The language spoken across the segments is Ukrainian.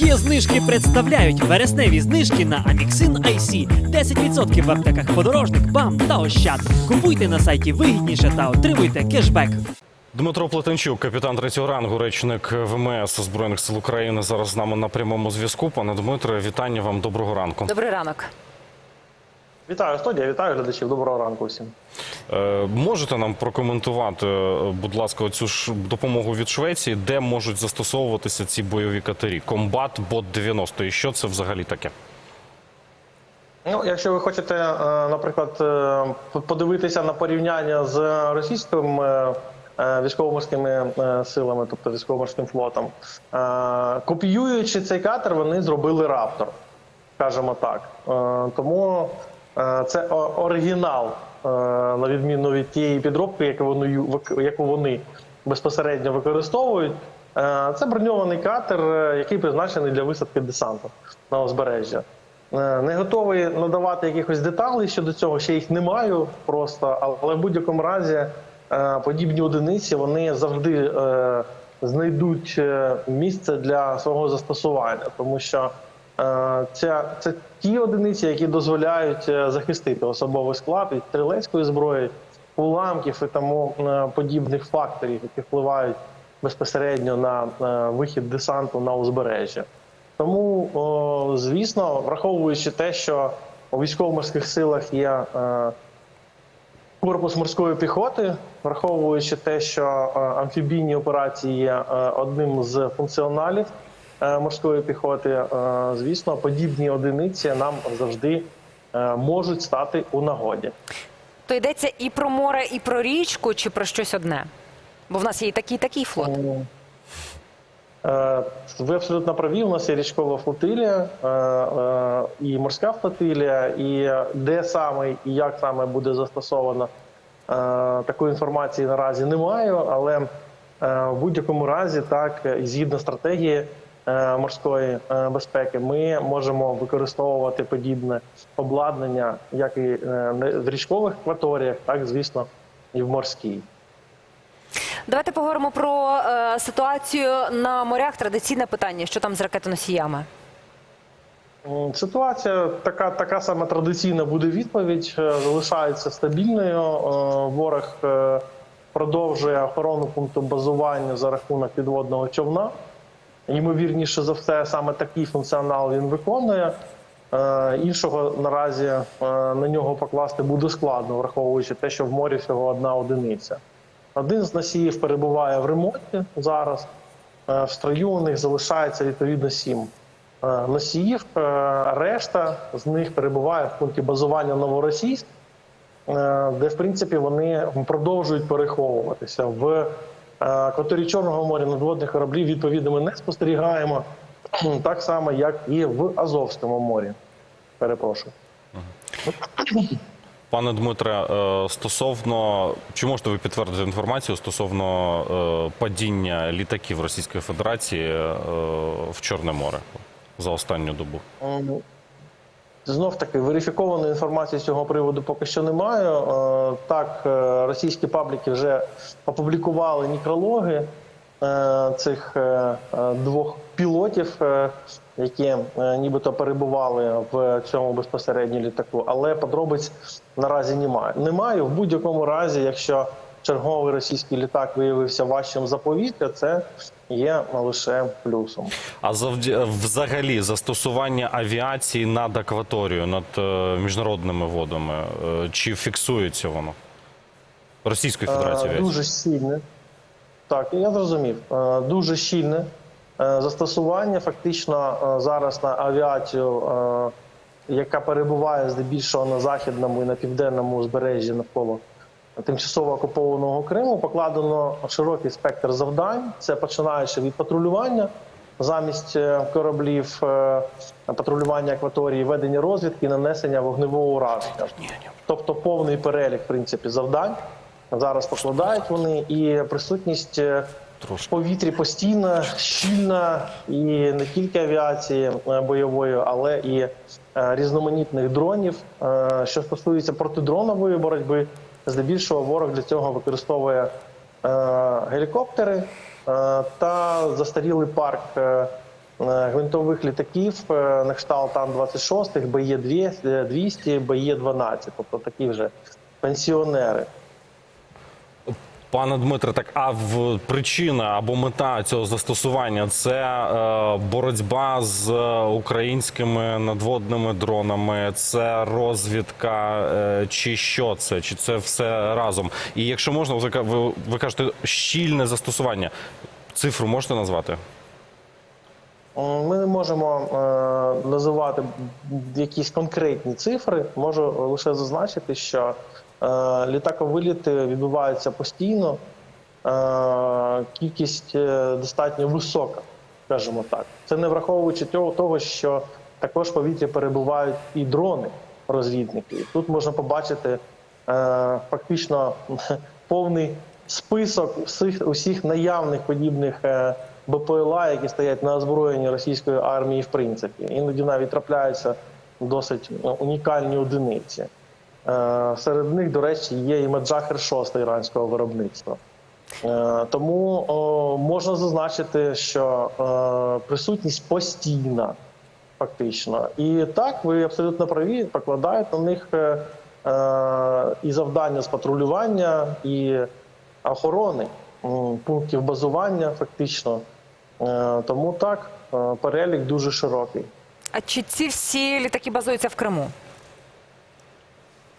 Є знижки представляють вересневі знижки на Amixin IC. 10% в аптеках подорожник, БАМ та Ощад. Купуйте на сайті вигідніше та отримуйте кешбек. Дмитро Плетенчук, капітан третього рангу, речник ВМС Збройних сил України, зараз з нами на прямому зв'язку. Пане Дмитре, вітання вам, доброго ранку. Добрий ранок. Вітаю студія, вітаю глядачів. Доброго ранку всім. Е, можете нам прокоментувати, е, будь ласка, цю ж допомогу від Швеції, де можуть застосовуватися ці бойові катері? Комбат Бот 90. І що це взагалі таке? Ну, якщо ви хочете, е, наприклад, подивитися на порівняння з російським е, військово-морськими силами, тобто військово-морським флотом, копіюючи цей катер, вони зробили раптор, скажімо так. Тому це оригінал, е, на відміну від тієї підробки, яку вони, яку вони безпосередньо використовують. Е, Це броньований катер, е, який призначений для висадки десанту на узбережжя. Е, Не готовий надавати якихось деталей щодо цього, ще їх не маю просто, але в будь-якому разі е, подібні одиниці вони завжди е, знайдуть е, місце для свого застосування, тому що е, це, це ті одиниці, які дозволяють е, захистити особовий склад від стрілецької зброї, уламків і тому е, подібних факторів, які впливають безпосередньо на е, вихід десанту на узбережжя. Тому, звісно, враховуючи те, що у військово-морських силах є корпус морської піхоти, враховуючи те, що амфібійні операції є одним з функціоналів морської піхоти, е, звісно, подібні одиниці нам завжди е, можуть стати у нагоді. То йдеться і про море, і про річку, чи про щось одне? Бо в нас є і такий, і такий флот. Е, Ви абсолютно праві. У нас є річкова флотилія е, е, і морська флотилія, і де саме і як саме буде застосовано е, такої інформації наразі немає. Але е, в будь-якому разі, так згідно стратегії е, морської е, безпеки, ми можемо використовувати подібне обладнання, як і е, в річкових акваторіях, так звісно, і в морській. Давайте поговоримо про е, ситуацію на морях. Традиційне питання, що там з ракетоносіями. Ситуація така, така сама традиційна буде відповідь. е, Залишається стабільною. Е, Ворог е, продовжує охорону пункту базування за рахунок підводного човна. Ймовірніше за все, саме такий функціонал він виконує. Е, Іншого наразі е, на нього покласти буде складно, враховуючи те, що в морі всього одна одиниця. Один з носіїв перебуває в ремонті зараз. Е, В строю у них залишається відповідно сім носіїв. Решта з них перебуває в пункті базування Новоросійськ, де в принципі вони продовжують переховуватися. В акваторії Чорного моря надводних кораблів відповідно ми не спостерігаємо так само, як і в Азовському морі. Перепрошую. Пане Дмитре, е, стосовно чи можете ви підтвердити інформацію стосовно е, падіння літаків Російської Федерації е, в Чорне море за останню добу? Знов таки верифікованої інформації з цього приводу поки що немає. Е, Так, е, російські пабліки вже опублікували мікрологи е, цих двох пілотів, які нібито перебували в цьому безпосередньо літаку, але подробиць наразі немає. Немає в будь-якому разі, якщо черговий російський літак виявився важчим за повітря, це є лише плюсом. А взагалі застосування авіації над акваторією, над е, міжнародними водами, е, чи фіксується воно? Російської Федерації Е, авіації? Дуже щільне. Так, я зрозумів. Е, Дуже щільне е, застосування. Фактично е, зараз на авіацію, е, яка перебуває здебільшого на західному і на південному узбережжі навколо тимчасово окупованого Криму, покладено широкий спектр завдань. Це починаючи від патрулювання замість е, кораблів, е, патрулювання акваторії, ведення розвідки, нанесення вогневого ураження. Тобто повний перелік в принципі завдань зараз покладають вони, і присутність е, в повітрі постійна, щільна, і не тільки авіації бойової, але і різноманітних дронів. Що стосується протидронової боротьби, здебільшого ворог для цього використовує е, гелікоптери е, та застарілий парк е, гвинтових літаків е, на кшталт Ан-26, БЕ-200, БЕ-12, тобто такі вже пенсіонери. Пане Дмитре, так а в причина або мета цього застосування це е, боротьба з е, українськими надводними дронами, це розвідка, е, чи що це? Чи це все разом? І якщо можна, ви, ви, кажете щільне застосування. Цифру можете назвати? Ми не можемо е, називати якісь конкретні цифри. Можу лише зазначити, що е, літаковиліти відбуваються постійно. Е, кількість е, достатньо висока, скажімо так. Це не враховуючи того, що також в повітрі перебувають і дрони розвідники. Тут можна побачити е, фактично повний список всіх усіх наявних подібних е, БПЛА, які стоять на озброєнні російської армії, в принципі. Іноді навіть трапляються досить ну, унікальні одиниці. Е, Серед них, до речі, є і Меджахер 6 іранського виробництва. Е, Тому можна зазначити, що е, присутність постійна, фактично. І так, ви абсолютно праві, покладають на них і завдання з патрулювання, і охорони пунктів базування, фактично. Тому так, перелік дуже широкий. А чи ці всі літаки базуються в Криму?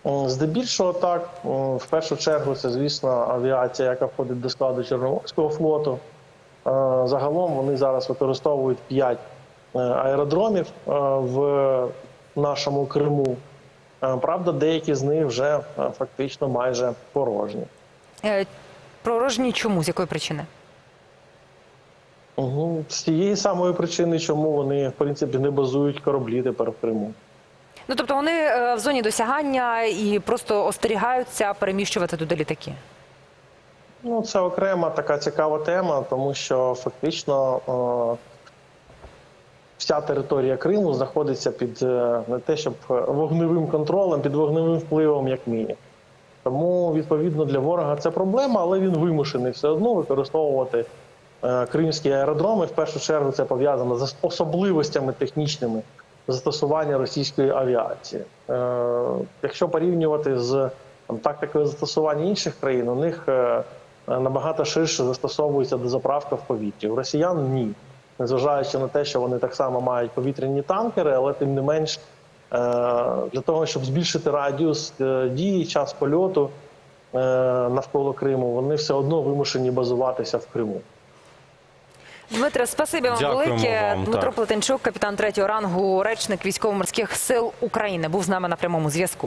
М, Здебільшого так. В першу чергу це, звісно, авіація, яка входить до складу Чорноморського флоту. Е, Загалом вони зараз використовують 5 аеродромів е, в нашому Криму. Е, Правда, деякі з них вже е, фактично майже порожні. Е, Пророжні чому? З якої причини? Угу. З тієї самої причини, чому вони в принципі не базують кораблі тепер в Криму. Ну тобто вони е, в зоні досягання і просто остерігаються переміщувати туди літаки. Ну, це окрема така цікава тема, тому що фактично е, вся територія Криму знаходиться під е, не те, щоб вогневим контролем, під вогневим впливом, як мінімум. Тому, відповідно, для ворога це проблема, але він вимушений все одно використовувати е, кримські аеродроми. В першу чергу це пов'язано з особливостями технічними застосування російської авіації. Е, Якщо порівнювати з тактикою застосування інших країн, у них е, набагато ширше застосовується дозаправка в повітрі. У росіян ні. Незважаючи на те, що вони так само мають повітряні танкери, але тим не менш е, для того, щоб збільшити радіус дії, час польоту навколо Криму, вони все одно вимушені базуватися в Криму. Дмитре, спасибі вам Дякуємо велике. вам, Дмитро так. Плетенчук, капітан третього рангу, речник військово-морських сил України, був з нами на прямому зв'язку.